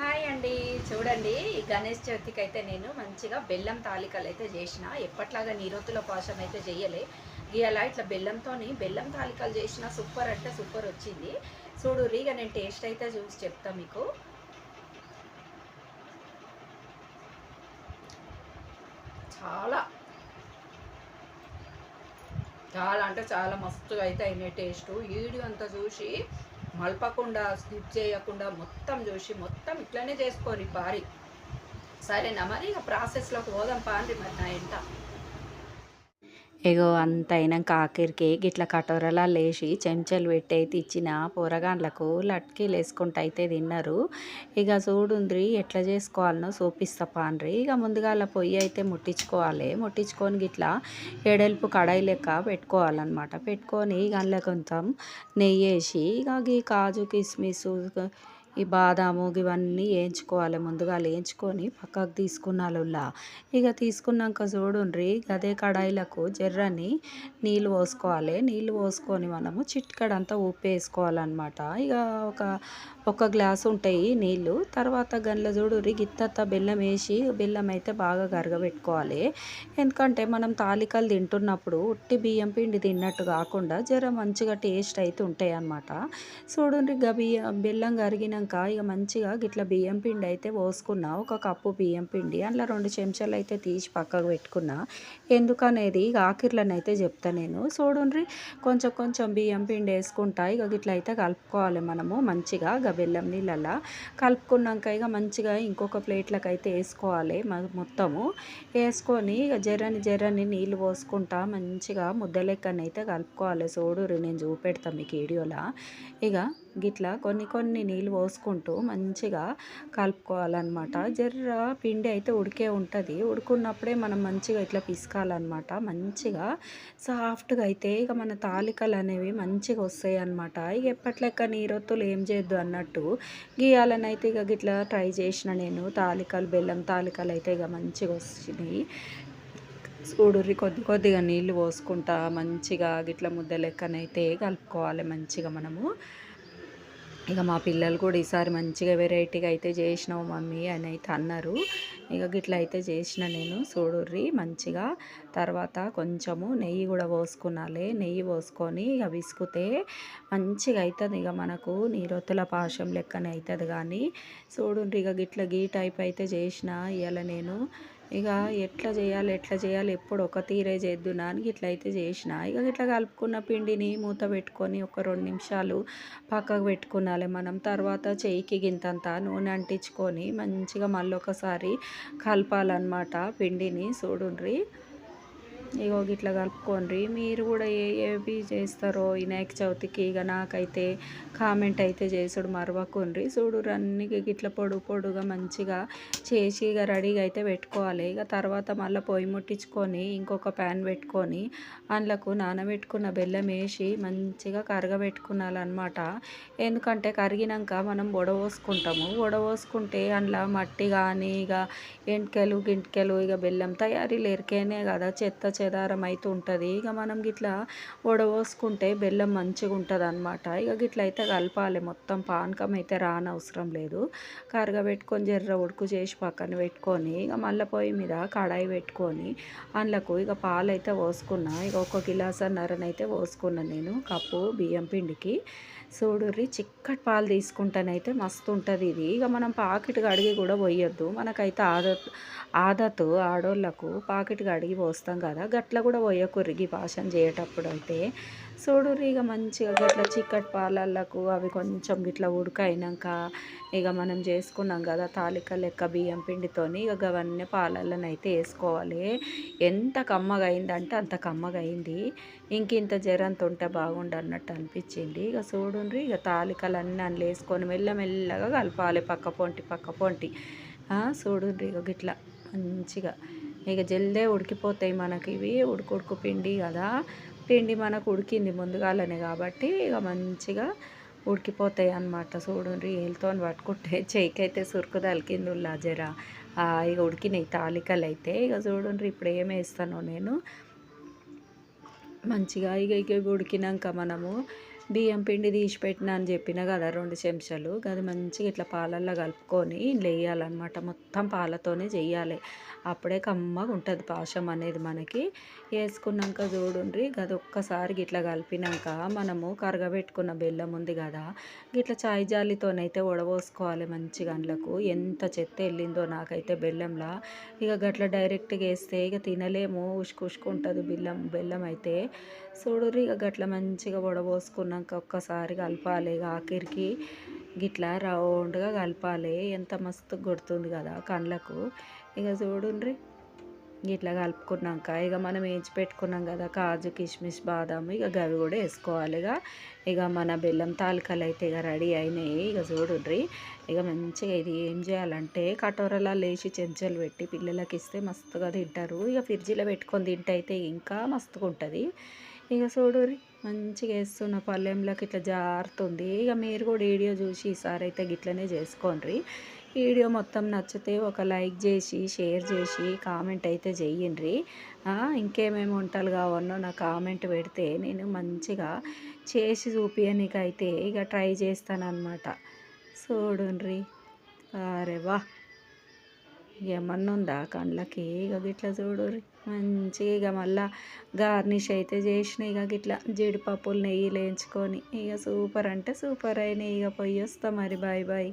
Hi అండి. చూడండి గణేష్ చవితికి అయితే నేను మంచిగా బెల్లం తాలికలు అయితే చేసిన. ఎప్పట్లాగా నీరొత్తుల పాశం అయితే చేయలే ఇలా ఇట్లా బెల్లంతోని బెల్లం తాలికలు చేసిన సూపర్ అంటే సూపర్ వచ్చింది. చూడు ఇక నేను టేస్ట్ అయితే చూసి చెప్తా మీకు. చాలా. చాలా అంటే చాలా మస్తుగా అయితే అయినాయి టేస్ట్. వీడియో అంతా చూసి మలపకుండా స్కిప్ చేయకుండా మొత్తం చూసి మొత్తం ఇట్లనే చేసుకోరు పారి సరేనా మరి? ఇక ప్రాసెస్లోకి పోదాం పాండి మరి నా ఇంట. ఇగో అంత అయినాక ఆఖరికి గిట్ల కటోరలా లేచి చెంచాలు పెట్టి అయితే ఇచ్చిన పోరగాండ్లకు లట్కీలు వేసుకుంటూ అయితే తిన్నారు. ఇక చూడుండ్రి ఎట్లా చేసుకోవాలనో చూపిస్తా పాన్రి ఇక ముందుగా అలా పొయ్యి అయితే ముట్టించుకోవాలి. ముట్టించుకొని గిట్లా ఎడల్పు కడాయి లెక్క పెట్టుకోవాలన్నమాట. పెట్టుకొని ఇక అందులో కొంచెం నెయ్యి వేసి ఇక కాజు కిస్మిస్ ఈ బాదాము ఇవన్నీ వేయించుకోవాలి. ముందుగా వేయించుకొని పక్కకు తీసుకున్నాళ్ళులా ఇక తీసుకున్నాక చూడుండ్రి అదే కడాయిలకు జర్రని నీళ్ళు పోసుకోవాలి. నీళ్ళు పోసుకొని మనము చిట్కడంతా ఉప్పు వేసుకోవాలన్నమాట ఇక ఒక ఒక గ్లాస్ ఉంటాయి నీళ్ళు. తర్వాత గంటల చూడుర్రి గిత్తత్త బెల్లం వేసి బెల్లం అయితే బాగా గరగబెట్టుకోవాలి ఎందుకంటే మనం తాలికలు తింటున్నప్పుడు ఉట్టి బియ్యం పిండి తిన్నట్టు కాకుండా జర మంచిగా టేస్ట్ అయితే ఉంటాయి అన్నమాట. చూడండి ఇక బియ్యం బెల్లం కరిగిన కరిగినాక ఇక మంచిగా గిట్ల బియ్యం పిండి అయితే పోసుకున్నా. ఒక కప్పు బియ్యం పిండి అందులో రెండు చెంచాలు అయితే తీసి పక్కకు పెట్టుకున్నా. ఎందుకనేది ఇక ఆఖరిలోనైతే అయితే చెప్తా నేను. చూడండి కొంచెం కొంచెం బియ్యం పిండి వేసుకుంటా. ఇక గిట్ల అయితే కలుపుకోవాలి మనము మంచిగా ఇక బెల్లం నీళ్ళల్లో కలుపుకున్నాక ఇక మంచిగా ఇంకొక ప్లేట్లకు అయితే వేసుకోవాలి మొత్తము. వేసుకొని ఇక జర్రని జర్రని నీళ్ళు పోసుకుంటా మంచిగా ముద్ద లెక్కనైతే కలుపుకోవాలి. చూడు నేను చూపెడతా మీకు వీడియోలో. ఇక గిట్లా కొన్ని కొన్ని నీళ్ళు పోసుకుంటూ మంచిగా కలుపుకోవాలన్నమాట. జర్ర పిండి అయితే ఉడికే ఉంటుంది. ఉడుకున్నప్పుడే మనం మంచిగా ఇట్లా పిసకాలన్నమాట. మంచిగా సాఫ్ట్గా అయితే ఇక మన తాలికలు అనేవి మంచిగా వస్తాయి అన్నమాట ఇక ఎప్పట్లెక్క నీరొత్తులు ఏం చేయొద్దు అన్నట్టు గీయాలని అయితే ఇక గిట్లా ట్రై చేసిన నేను. తాలికలు బెల్లం తాలికలు అయితే ఇక మంచిగా వచ్చినాయి. చూడుర్రి కొద్ది కొద్దిగా నీళ్ళు పోసుకుంటా మంచిగా గిట్ల ముద్ద లెక్కనైతే కలుపుకోవాలి మంచిగా మనము. ఇక మా పిల్లలు కూడా ఈసారి మంచిగా వెరైటీగా అయితే చేసినావు మమ్మీ అని అయితే అన్నారు. ఇక గిట్ల అయితే చేసిన నేను. చూడుర్రి మంచిగా. తర్వాత కొంచెము నెయ్యి కూడా పోసుకున్నాలే. నెయ్యి పోసుకొని ఇక విసుకుతే మంచిగా అవుతుంది ఇక మనకు నీరొత్తుల పాశం లెక్కనే అవుతుంది కానీ చూడుండ్రి ఇక గిట్ల గీ టైప్ అయితే చేసిన. ఇవాళ నేను ఇక ఎట్లా చేయాలి ఎట్లా చేయాలి? ఎప్పుడు ఒక తీరే చేద్దునా అని ఇట్లా అయితే చేసిన. ఇక ఇట్లా కలుపుకున్న పిండిని మూత పెట్టుకొని ఒక రెండు నిమిషాలు పక్కకు పెట్టుకున్నాలి మనం. తర్వాత చేయికి గింతంత నూనె అంటించుకొని మంచిగా మళ్ళీ ఒకసారి కలపాలన్నమాట పిండిని. చూడుండ్రి. ఇగో గిట్లా కలుపుకోండి మీరు కూడా ఏ ఏవి చేస్తారో వినాయక చవితికి ఇక నాకైతే కామెంట్ అయితే చేసుడు మరవకుండ్రి చూడు అన్ని గిట్ల పొడు పొడుగా మంచిగా చేసి ఇక రెడీగా అయితే పెట్టుకోవాలి. ఇక తర్వాత మళ్ళీ పొయ్యి ముట్టించుకొని ఇంకొక ప్యాన్ పెట్టుకొని అందులోకి నానబెట్టుకున్న బెల్లం వేసి మంచిగా కరగబెట్టుకున్నాలన్నమాట. ఎందుకంటే కరిగినాక మనం వడవోసుకుంటాము వడవోసుకుంటే అందులో మట్టి కానీ ఇక ఎంటికలు గింటికలు ఇక బెల్లం తయారీ లేరికేనే కదా చెత్త పచ్చదారం అయితే ఉంటుంది. ఇక మనం గిట్లా వడవోసుకుంటే బెల్లం మంచిగా ఉంటుంది అనమాట ఇక గిట్ల అయితే కలపాలి. మొత్తం పానకం అయితే రానవసరం లేదు. కరగబెట్టుకొని జర్ర ఉడుకు చేసి పక్కన పెట్టుకొని ఇక మళ్ళీ పొయ్యి మీద కడాయి పెట్టుకొని అందులోకి ఇక పాలు అయితే పోసుకున్నా. ఇక ఒక గిలాస్ అన్నరనైతే పోసుకున్నా నేను కప్పు బియ్యం పిండికి. చూడుర్రి చిక్కటి పాలు తీసుకుంటానైతే మస్తు ఉంటుంది ఇది. ఇక మనం పాకెట్ కడిగి కూడా పోయొద్దు. మనకైతే ఆదత్ ఆదత్ ఆడోళ్ళకు పాకెట్ కడిగి పోస్తాం కదా. గట్ల కూడా పోయకుర్రి ఈ పాషం చేయేటప్పుడు అయితే చూడుర్రి ఇక మంచిగా గట్ల చిక్కటి పాలళ్ళకు అవి కొంచెం గిట్ల ఉడకైనాక ఇక మనం చేసుకున్నాం కదా తాలిక లెక్క బియ్యం పిండితోని ఇక అవన్నీ పాలల్లోనైతే వేసుకోవాలి. ఎంత కమ్మగా అయిందంటే అంత కమ్మగా అయింది ఇంక ఇంత జరంత ఉంటే బాగుండు అన్నట్టు అనిపించింది. ఇక చూడుండ్రి ఇక తాలికలన్నీ అందులో వేసుకొని మెల్లమెల్లగా కలపాలి పక్క పొంటి పక్క పొంటి. చూడుండ్రి ఇక గిట్లా మంచిగా ఇక జల్దే ఉడికిపోతాయి మనకి ఇవి. ఉడుకుడుకు పిండి కదా. పిండి మనకు ఉడికింది ముందుగాలనే కాబట్టి ఇక మంచిగా ఉడికిపోతాయి అన్నమాట. చూడండి ఏళ్ళతో పట్టుకుంటే చేయికైతే సురుకు తలికింది జర. ఇక ఉడికినాయి తాలికలు అయితే. ఇక చూడండి ఇప్పుడు ఏం వేస్తానో నేను. మంచిగా ఇక ఇక ఉడికినాక మనము బియ్యం పిండి తీసి పెట్టిన అని చెప్పిన కదా రెండు చెంచాలు. అది మంచిగా ఇట్లా పాలల్లో కలుపుకొని వేయాలన్నమాట మొత్తం పాలతోనే చెయ్యాలి అప్పుడే కమ్మగా ఉంటుంది పాశం అనేది మనకి. వేసుకున్నాక చూడుండ్రి అది ఒక్కసారి ఇట్లా కలిపినాక మనము కరగబెట్టుకున్న బెల్లం ఉంది కదా ఇట్లా చాయ్ జాలితోనైతే ఉడబోసుకోవాలి మంచిగా అందులోకు. ఎంత చెత్త వెళ్ళిందో నాకైతే బెల్లంలా. ఇక గట్ల డైరెక్ట్గా వేస్తే ఇక తినలేము. ఉసుకు ఉసుకుంటుంది బెల్లం బెల్లం అయితే. చూడుర్రి ఇక గట్ల మంచిగా వడబోసుకున్నాక ఒక్కసారి కలపాలి ఆఖరికి గిట్లా రౌండ్గా కలపాలి. ఎంత మస్తు కొడుతుంది కదా కళ్ళకు. ఇక చూడుండ్రి ఇట్లా కలుపుకున్నాక ఇక మనం వేయించి పెట్టుకున్నాం కదా కాజు కిస్మిస్ బాదాం ఇక గవి కూడా వేసుకోవాలి ఇక. ఇక మన బెల్లం తాలికలు అయితే ఇక రెడీ అయినాయి. ఇక చూడుండ్రి ఇక మంచిగా ఇది ఏం చేయాలంటే కటోరలా లేచి చెంచాలు పెట్టి పిల్లలకి ఇస్తే మస్తుగా తింటారు. ఇక ఫ్రిడ్జ్లో పెట్టుకొని తింటే అయితే ఇంకా మస్తుగా ఉంటుంది ఇక చూడుర్రి మంచిగా వేస్తున్న పల్లెంలోకి ఇట్లా జారుతుంది. ఇక మీరు కూడా వీడియో చూసి ఈసారి అయితే గిట్లనే చేసుకోండి. వీడియో మొత్తం నచ్చితే ఒక లైక్ చేసి షేర్ చేసి కామెంట్ అయితే చెయ్యండి ఇంకేమేమి వంటలు కావాలో నా కామెంట్ పెడితే నేను మంచిగా చేసి చూపించనీకైతే ఇక ట్రై చేస్తానన్నమాట. చూడండి. అరే వా! ఏమన్నా ఉందా కండ్లకి? ఇక గిట్లా చూడుర్రి. మంచిగా ఇక మళ్ళా గార్నిష్ అయితే చేసిన ఇక గిట్లా జీడిపప్పులు నెయ్యి లేంచుకొని ఇక సూపర్ అంటే సూపర్ అయినాయి. ఇక పొయ్యి వస్తా మరి. Bye bye.